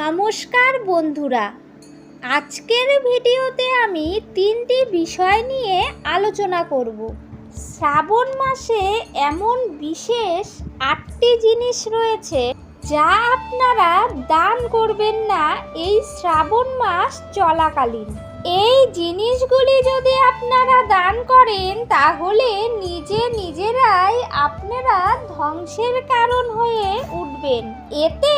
নমস্কার বন্ধুরা। আজকের ভিডিওতে আমি তিনটি বিষয় নিয়ে আলোচনা করব। শ্রাবণ মাসে এমন বিশেষ আটটি জিনিস রয়েছে যা আপনারা দান করবেন না এই শ্রাবণ মাস চলাকালীন। এই জিনিসগুলি যদি আপনারা দান করেন, তাহলে নিজে নিজেরাই আপনারা ধ্বংসের কারণ হয়ে উঠবেন। এতে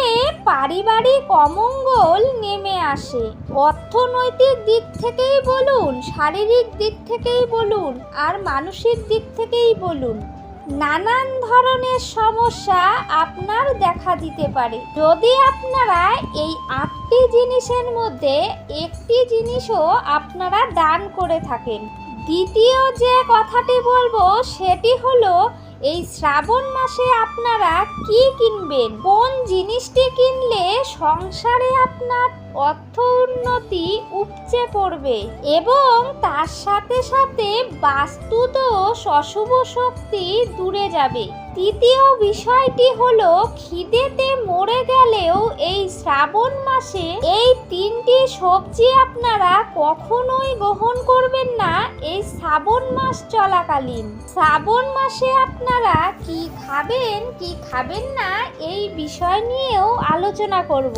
পারিবারিক অমঙ্গল নেমে আসে। অর্থনৈতিক দিক থেকেই বলুন, শারীরিক দিক থেকেই বলুন, আর মানসিক দিক থেকেই বলুন, নানান ধরনের সমস্যা আপনার দেখা দিতে পারে। যদি আপনারা এই আটটি জিনিসের মধ্যে একটি জিনিসও আপনারা দান করে থাকেন, দ্বিতীয় যে কথাটি বলব সেটি হলো এই শ্রাবণ মাসে আপনারা কি কিনবেন? কোন জিনিসটি কিনলে সংসারে আপনার অর্থ উন্নতি উপচে পড়বে? এবং তার সাথে সাথে বাস্তুত অশুভ শক্তি দূরে যাবে। তৃতীয় বিষয়টি হলো, খিদেতে মরে গেলেও এই শ্রাবণ মাসে এই তিনটি সবজি আপনারা কখনোই গ্রহণ করবেন না, এই শ্রাবণ মাস চলাকালীন। শ্রাবণ মাসে আপনারা কি খাবেন কি খাবেন না, এই বিষয় নিয়েও আলোচনা করব।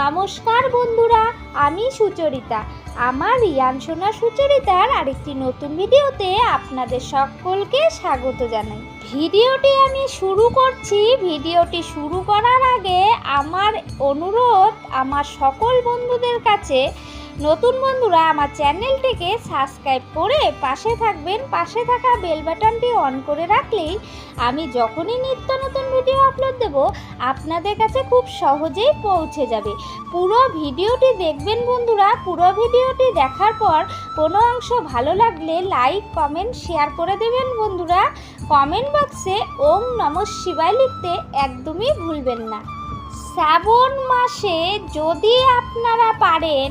নমস্কার বন্ধুরা, আমি সুচরিতা। আমার রিয়ান সোনা সুচরিতার আরেকটি নতুন ভিডিওতে আপনাদের সকলকে স্বাগত জানাই। ভিডিওটি আমি শুরু করছি। ভিডিওটি শুরু করার আগে আমার অনুরোধ আমার সকল বন্ধুদের কাছে নতুন বন্ধুরা, আমার চ্যানেলটিকে সাবস্ক্রাইব করে পাশে থাকবেন। পাশে থাকা বেল বাটনটি অন করে রাখলেই আমি যখনই নিত্য নতুন ভিডিও আপলোড দেব, আপনাদের কাছে খুব সহজেই পৌঁছে যাবে। পুরো ভিডিওটি দেখবেন বন্ধুরা, পুরো ভিডিওটি দেখার পর কোনো অংশ ভালো লাগলে লাইক, কমেন্ট, শেয়ার করে দেবেন বন্ধুরা। কমেন্ট বক্সে ওম নম শিবায় লিখতে একদমই ভুলবেন না। শ্রাবণ মাসে যদি আপনারা পারেন,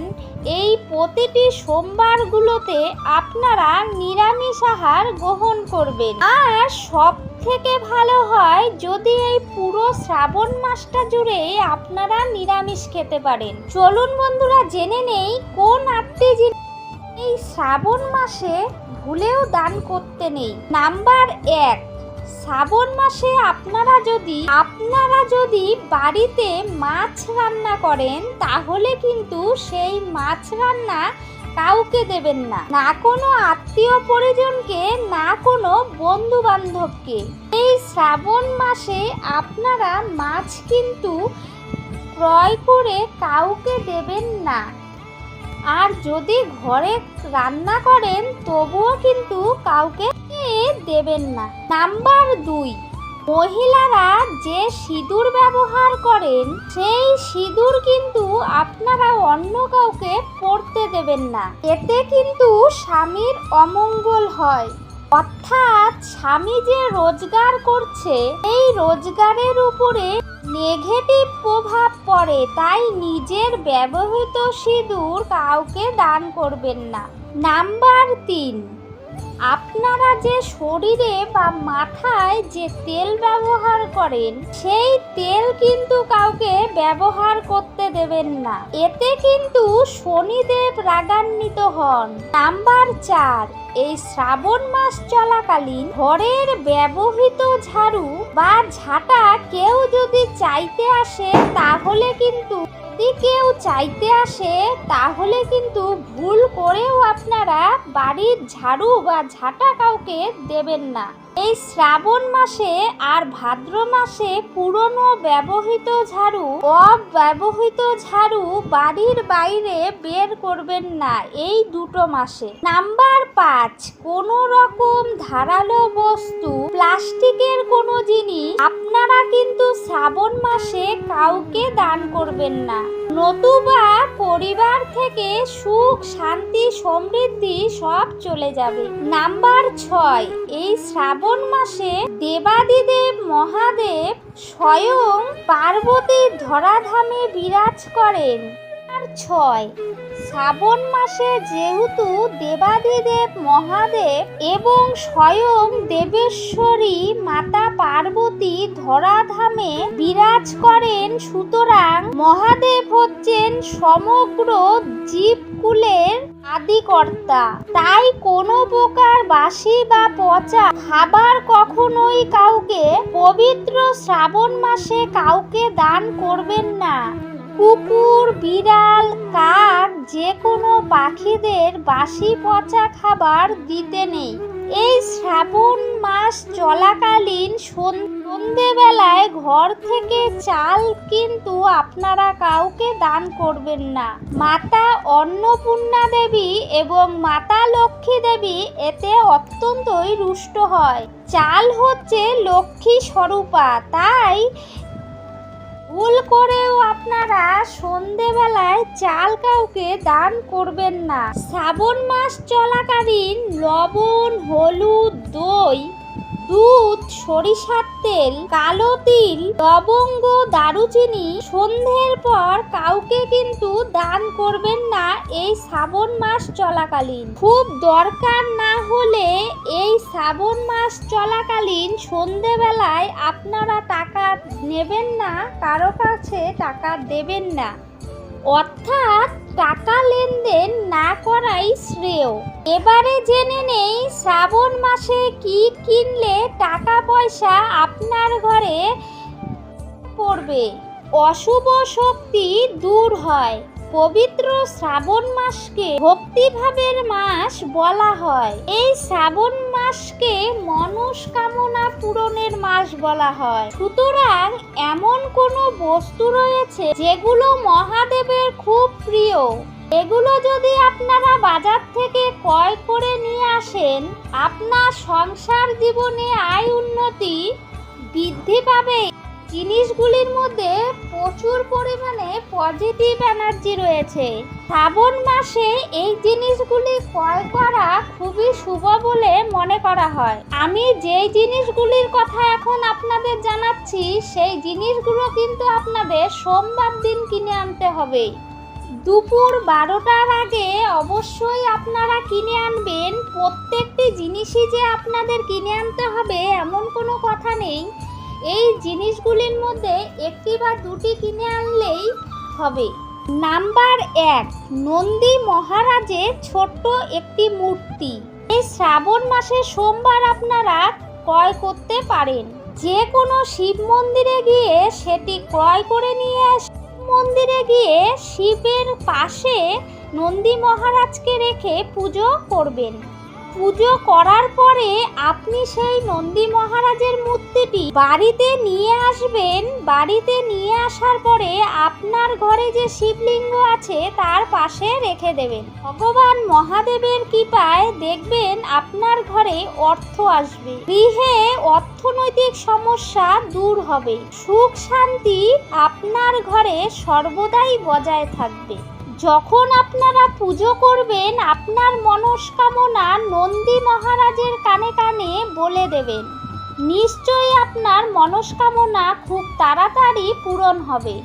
এই প্রতিটি সোমবারগুলোতে আপনারা নিরামিষ আহার গ্রহণ করবেন। আর সব থেকে ভালো হয় যদি এই পুরো শ্রাবণ মাসটা জুড়ে আপনারা নিরামিষ খেতে পারেন। চলুন বন্ধুরা, জেনে নেই কোন আটটি এই শ্রাবণ মাসে ভুলেও দান করতে নেই। নাম্বার এক শ্রাবণ মাসে আপনারা যদি আপনারা যদি বাড়িতে মাছ রান্না করেন, তাহলে কিন্তু সেই মাছ রান্না কাউকে দেবেন না। না কোনো আত্মীয় পরিজনকে, না কোনো বন্ধু বান্ধবকে এই শ্রাবণ মাসে আপনারা মাছ কিন্তু ক্রয় করে কাউকে দেবেন না। আর যদি ঘরে রান্না করেন, তবুও কিন্তু কাউকে দেবেন না। নাম্বার দুই, মহিলারা যে সিঁদুর ব্যবহার করেন, সেই সিঁদুর কিন্তু আপনারা অন্য কাউকে পরতে দেবেন না। এতে কিন্তু স্বামীর অমঙ্গল হয়। অর্থাৎ স্বামী যে রোজগার করছে এই রোজগারের উপরে নেগেটিভ প্রভাব পড়ে তাই নিজের ব্যবহৃত সিঁদুর কাউকে দান করবেন না। নাম্বার তিন। আপনারা যে শরীরে বা মাথায় যে তেল ব্যবহার করেন, সেই তেল কিন্তু কাউকে ব্যবহার করতে দেবেন না। এতে কিন্তু শনিদেব রাগান্বিত হন। নাম্বার চার, এই শ্রাবণ মাস চলাকালীন ঘরের ব্যবহৃত ঝাড়ু বা ঝাঁটা কেউ যদি চাইতে আসে, তাহলে কিন্তু যদি কেউ চাইতে আসে, তাহলে কিন্তু ভুল করেও আপনারা বাড়ির ঝাড়ু বা ঝাঁটা কাউকে দেবেন না। এই শ্রাবণ মাসে আর ভাদ্র মাসে পুরনো ব্যবহৃত ঝাড়ু, অব্যবহৃত ঝাড়ু বাড়ির বাইরে বের করবেন না এই দুটো মাসে। নাম্বার পাঁচ, কোনো রকম ধারালো বস্তু, প্লাস্টিকের কোনো জিনিস, আপনারা কিন্তু শ্রাবণ মাসে কাউকে দান করবেন না। নতুবা পরিবার থেকে সুখ, শান্তি, সমৃদ্ধি সব চলে যাবে। নাম্বার ছয়, এই শ্রাবণ মাসে দেবাদিদেব মহাদেব স্বয়ং পার্বতীর ধরাধামে বিরাজ করেন। ছয়। শ্রাবণ মাসে যেহেতু দেবাদিদেব মহাদেব এবং স্বয়ং দেবেশ্বরী মাতা পার্বতী ধরাধামে বিরাজ করেন, সুতরাং মহাদেব হচ্ছেন সমগ্র জীবকুলের আদিকর্তা। তাই কোনো প্রকার বাসি বা পচা খাবার কখনোই কাউকে পবিত্র শ্রাবণ মাসে কাউকে দান করবেন না। কুকুর, বিড়াল, কাক যে কোনো পাখিদের বাসি পচা খাবার দিতে নেই। এই শ্রাবণ মাস চলাকালীন সন- সন্ধেবেলায় ঘর থেকে চাল কিন্তু আপনারা কাউকে দান করবেন না। মাতা অন্নপূর্ণা দেবী এবং মাতা লক্ষ্মী দেবী এতে অত্যন্তই রুষ্ট হয়। চাল হচ্ছে লক্ষ্মী স্বরূপা, তাই ভুল করেও আপনারা সন্ধেবেলায় চাল কাউকে দান করবেন না। শ্রাবণ মাস চলাকালীন লবণ, হলুদ, দই দুধ, সরিষার তেল, কালো তিল, লবঙ্গ, দারুচিনি সন্ধ্যের পর কাউকে কিন্তু দান করবেন না এই শ্রাবণ মাস চলাকালীন। খুব দরকার না হলে এই শ্রাবণ মাস চলাকালীন সন্ধেবেলায় আপনারা টাকা নেবেন না, কারও কাছে টাকা দেবেন না। অর্থাৎ টাকা লেনদেন না করাই শ্রেয়। এবারে জেনে নেই শ্রাবণ মাসে কি কিনলে টাকা পয়সা আপনার ঘরে পড়বে। অশুভ শক্তি দূর হয়। পবিত্র শ্রাবণ মাসকে ভক্তিভাবের মাস বলা হয়। এই শ্রাবণ মাসকে মনস্কামনা পূরণের মাস বলা হয়। সুতরাং এমন কোনো বস্তু রয়েছে যেগুলো মহাদেবের খুব প্রিয়। এগুলো যদি আপনারা বাজার থেকে ক্রয় করে নিয়ে আসেন, আপনার সংসার জীবনে আয় উন্নতি বৃদ্ধি পাবে। জিনিসগুলির মধ্যে প্রচুর পরিমাণে পজিটিভ এনার্জি রয়েছে। শ্রাবণ মাসে এই জিনিসগুলি ক্রয় করা খুবই শুভ বলে মনে করা হয়। আমি যেই জিনিসগুলির কথা এখন আপনাদের জানাচ্ছি, সেই জিনিসগুলো কিন্তু আপনাদের সোমবার দিন কিনে আনতে হবে। দুপুর বারোটার আগে অবশ্যই আপনারা কিনে আনবেন। প্রত্যেকটি জিনিসই যে আপনাদের কিনে আনতে হবে, এমন কোনো কথা নেই। এই জিনিসগুলির মধ্যে একটি বা দুটি কিনে আনলেই হবে। নাম্বার এক, নন্দী মহারাজের ছোট্ট একটি মূর্তি। এই শ্রাবণ মাসে সোমবার আপনারা ক্রয় করতে পারেন। যে কোনো শিব মন্দিরে গিয়ে সেটি ক্রয় করে নিয়ে মন্দিরে গিয়ে শিবের পাশে নন্দী মহারাজকে রেখে পুজো করবেন। পুজো করার পরে আপনি সেই নন্দী মহারাজের মূর্তিটি বাড়িতে নিয়ে আসবেন। বাড়িতে নিয়ে আসার পরে আপনার ঘরে যে শিবলিঙ্গ আছে তার পাশে রেখে দেবেন। ভগবান মহাদেবের কৃপায় দেখবেন আপনার ঘরে অর্থ আসবে। গৃহে অর্থনৈতিক সমস্যা দূর হবে। সুখ শান্তি আপনার ঘরে সর্বদাই বজায় থাকবে। যখন আপনারা পুজো করবেন, আপনার মনস্কামনা নন্দী মহারাজের কানে কানে বলে দেবেন। নিশ্চয়ই আপনার মনস্কামনা খুব তাড়াতাড়ি পূরণ হবে।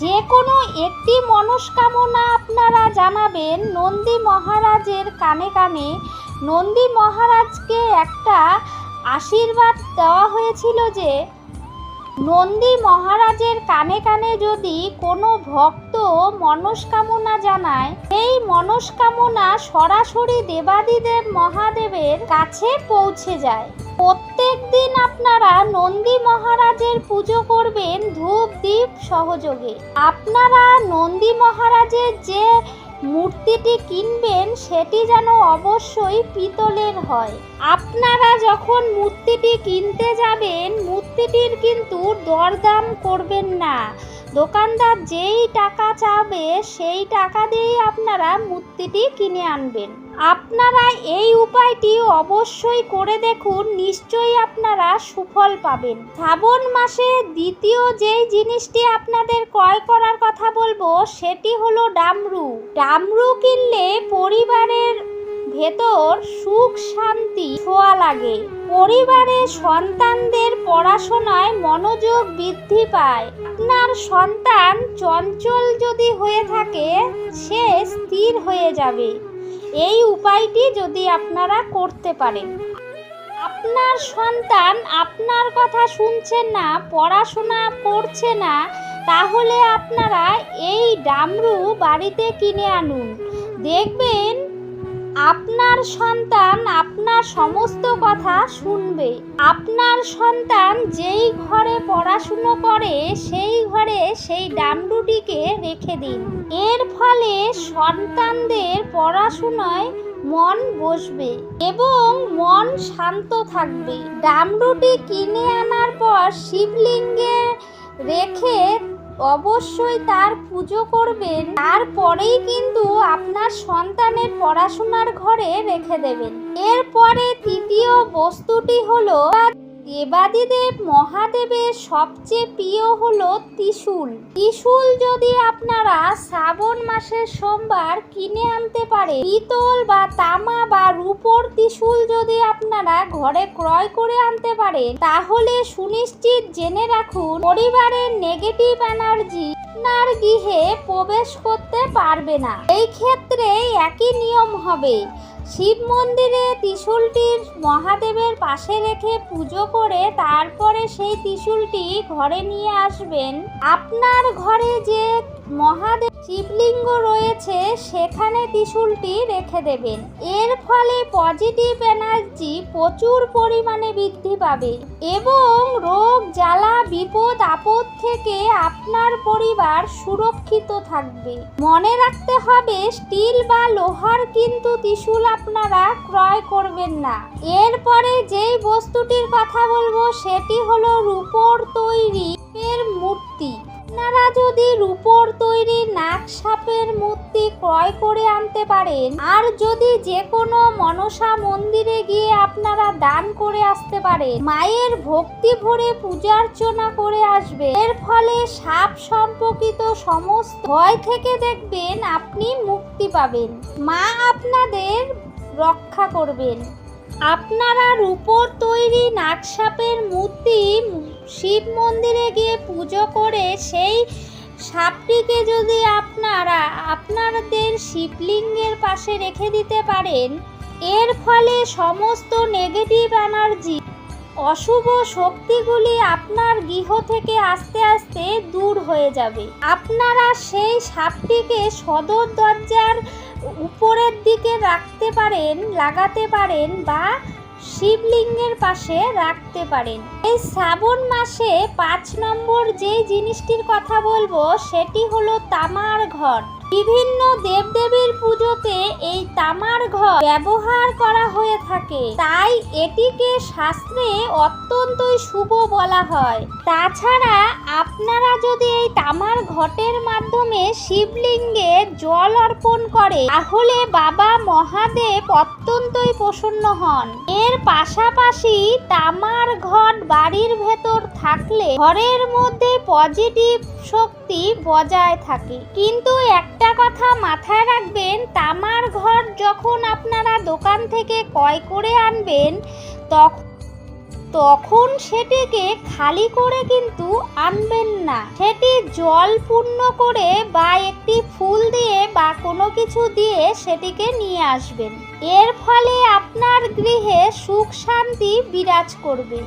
যে কোনো একটি মনস্কামনা আপনারা জানাবেন নন্দী মহারাজের কানে কানে। নন্দী মহারাজকে একটা আশীর্বাদ দেওয়া হয়েছিল যে নন্দী মহারাজের কানে কানে যদি কোনো ভক্ত মনস্কামনা জানায়, সেই মনস্কামনা সরাসরি দেবাদিদেব মহাদেবের কাছে পৌঁছে যায়। প্রত্যেক দিন আপনারা নন্দী মহারাজের পুজো করবেন ধূপ দ্বীপ সহযোগে। আপনারা নন্দী মহারাজের যে মূর্তিটি কিনবেন, সেটি যেন অবশ্যই পিতলের হয়। আপনারা যখন মূর্তিটি কিনতে যাবেন মূর্তিটির কিন্তু দরদাম করবেন না। দোকানদার যেই টাকা চাবে, সেই টাকা দিয়েই আপনারা মূর্তিটি কিনে আনবেন। আপনারা এই উপায়টি অবশ্যই করে দেখুন, নিশ্চয়ই আপনারা সুফল পাবেন। শ্রাবণ মাসে দ্বিতীয় যেই জিনিসটি আপনাদের ক্রয় করার কথা বলব, সেটি হলো ডামরু। ডামরু কিনলে পরিবারের ভেতর সুখ শান্তি ছোঁয়া লাগে। পরিবারে সন্তানদের পড়াশোনায় মনোযোগ বৃদ্ধি পায়। আপনার সন্তান চঞ্চল যদি হয়ে থাকে, সে স্থির হয়ে যাবে। এই উপায়টি যদি আপনারা করতে পারেন। আপনার সন্তান আপনার কথা শুনছে না, পড়াশোনা করছে না, তাহলে আপনারা এই ডামরু বাড়িতে কিনে আনুন। দেখবেন আপনার সন্তান আপনার সমস্ত কথা শুনবে। আপনার সন্তান যেই ঘরে পড়াশুনো করে, সেই ঘরে সেই ডামরুটিকে রেখে দিন। এর ফলে সন্তানদের পড়াশুনোয় মন বসবে এবং মন শান্ত থাকবে। ডামরুটি কিনে আনার পর শিবলিঙ্গে রেখে অবশ্যই তার পুজো করবেন। তারপরেই কিন্তু আপনার সন্তানের পড়াশোনার ঘরে রেখে দেবেন। এরপরে তৃতীয় বস্তুটি হলো দেবাদিদেব মহাদেবের সবচেয়ে প্রিয় হলো ত্রিশূল। ত্রিশূল যদি আপনারা শ্রাবণ মাসের সোমবার কিনে আনতে পারে পিতল বা তামা বা রূপোর ত্রিশূল যদি আপনারা ঘরে ক্রয় করে আনতে পারে তাহলে সুনিশ্চিত জেনে রাখুন, পরিবারের নেগেটিভ এনার্জি আপনার গৃহে প্রবেশ করতে পারবে না। এই ক্ষেত্রে একই নিয়ম হবে। শিব মন্দিরে ত্রিশুলটির মহাদেবের পাশে রেখে পুজো করে তারপরে সেই ত্রিশুলটি ঘরে নিয়ে আসবেন। আপনার ঘরে যে মহাদেব শিবলিঙ্গ রয়েছে, সেখানে ত্রিশূলটি রেখে দেবেন। এর ফলে পজিটিভ এনার্জি প্রচুর পরিমাণে বৃদ্ধি পাবে এবং রোগ, জ্বালা, বিপদ, আপদ থেকে আপনার পরিবার সুরক্ষিত থাকবে। মনে রাখতে হবে, স্টিল বা লোহার কিন্তু ত্রিশূল আপনারা ক্রয় করবেন না। এরপরে যেই বস্তুটির কথা বলব, সেটি হলো রূপোর তৈরি মূর্তি আপনারা যদি রূপোর তৈরি নাক সাপের মূর্তি ক্রয় করে আনতে পারেন, আর যদি যে কোনো মনসা মন্দিরে গিয়ে আপনারা দান করে আসতে পারেন, মায়ের ভক্তি ভরে পূজার্চনা করে আসবে এর ফলে সাপ সম্পর্কিত সমস্ত ভয় থেকে দেখবেন, আপনি মুক্তি পাবেন। মা আপনাদের রক্ষা করবেন। আপনারা রূপোর তৈরি নাগসাপের মূর্তি শিব মন্দিরে গিয়ে পুজো করে সেই সাপটিকে যদি আপনারা, আপনাদের শিবলিঙ্গের পাশে রেখে দিতে পারেন, এর ফলে সমস্ত নেগেটিভ এনার্জি অশুভ শক্তিগুলি আপনার গৃহ থেকে আস্তে আস্তে দূর হয়ে যাবে। আপনারা সেই সাপটিকে সদর দরজার উপরের দিকে রাখতে পারেন, লাগাতে পারেন বা শিবলিঙ্গের পাশে রাখতে পারেন। এই শ্রাবণ মাসে পাঁচ নম্বর যে জিনিসটির কথা বলব, সেটি হলো তামার ঘর। বিভিন্ন দেবদেবীর পুজোতে এই তামার ঘর ব্যবহার করা হয়ে থাকে। তাই এটিকে শাস্ত্রে অত্যন্তই শুভ বলা হয়। তাছাড়া আপনারা যদি এই তামার ঘটের মাধ্যমে শিবলিঙ্গে জল অর্পণ করে, তাহলে বাবা মহাদেব অত্যন্তই প্রসন্ন হন। এর পাশাপাশি তামার ঘট বাড়ির ভেতর থাকলে ঘরের মধ্যে পজিটিভ শক্তি বজায় থাকে। কিন্তু একটা কথা মাথায় রাখবেন, তামার ঘর যখন আপনারা দোকান থেকে ক্রয় করে আনবেন তখন তখন সেটিকে খালি করে কিন্তু আনবেন না। সেটি জল পূর্ণ করে বা একটি ফুল দিয়ে বা কোনো কিছু দিয়ে সেটিকে নিয়ে আসবেন। এর ফলে আপনার গৃহে সুখ শান্তি বিরাজ করবে।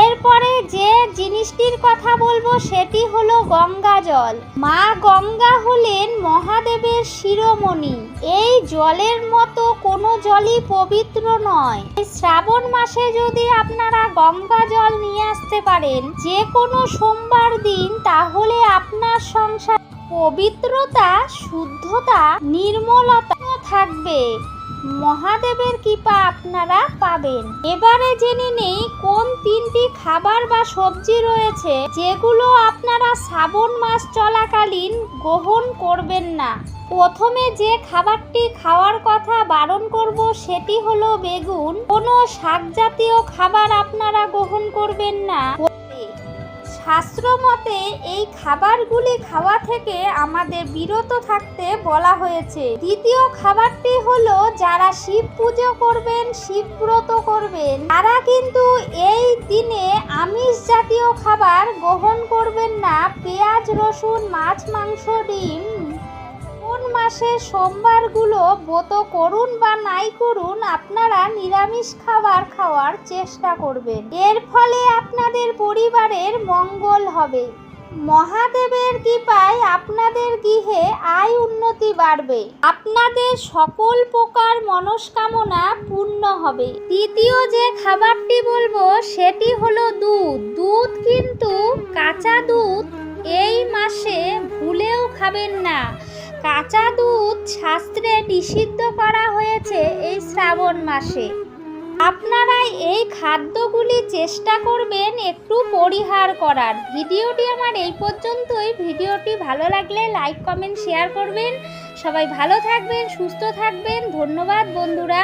এরপরে যে জিনিসটির কথা বলব সেটি হলো গঙ্গা জল। মা গঙ্গা হলেন মহাদেবের শিরোমণি। এই জলের মতো কোনো জলই পবিত্র নয়। শ্রাবণ মাসে যদি আপনারা গঙ্গা জল নিয়ে আসতে পারেন যে কোনো সোমবার দিন, তাহলে আপনার সংসার পবিত্রতা, শুদ্ধতা, নির্মলতা থাকবে। মহাদেবের কৃপা আপনারা পাবেন। এবারে জেনে নেই কোন তিনটি খাবার বা সবজি রয়েছে যেগুলো আপনারা শ্রাবণ মাস চলাকালীন গ্রহণ করবেন না। প্রথমে যে খাবারটি খাওয়ার কথা বারণ করব সেটি হলো বেগুন। কোনো শাক জাতীয় খাবার আপনারা গ্রহণ করবেন না। শাস্ত্র মতে এই খাবারগুলি খাওয়া থেকে আমাদের বিরত থাকতে বলা হয়েছে। দ্বিতীয় খাবারটি হলো যারা শিব পুজো করবেন, শিব ব্রত করবেন, তারা কিন্তু এই দিনে আমিষ জাতীয় খাবার গ্রহণ করবেন না। পেঁয়াজ, রসুন, মাছ, মাংস, ডিম কোন মাসে সোমবারগুলো ব্রত করুন বা নাই করুন, আপনারা নিরামিষ খাবার খাওয়ার চেষ্টা করবেন। এর ফলে আপনাদের পরিবারের মঙ্গল হবে। মহাদেবের কৃপায় আপনাদের গৃহে আয় উন্নতি বাড়বে। আপনাদের সকল প্রকার মনস্কামনা পূর্ণ হবে। তৃতীয় যে খাবারটি বলব, সেটি হলো দুধ। দুধ কিন্তু কাঁচা দুধ, এই মাসে ভুলেও খাবেন না। কাঁচা দুধ শাস্ত্রে নিষিদ্ধ করা হয়েছে এই শ্রাবণ মাসে। আপনারা এই খাদ্যগুলি চেষ্টা করবেন একটু পরিহার করার। ভিডিওটি আমার এই পর্যন্তই। ভিডিওটি ভালো লাগলে লাইক, কমেন্ট, শেয়ার করবেন। সবাই ভালো থাকবেন, সুস্থ থাকবেন। ধন্যবাদ বন্ধুরা।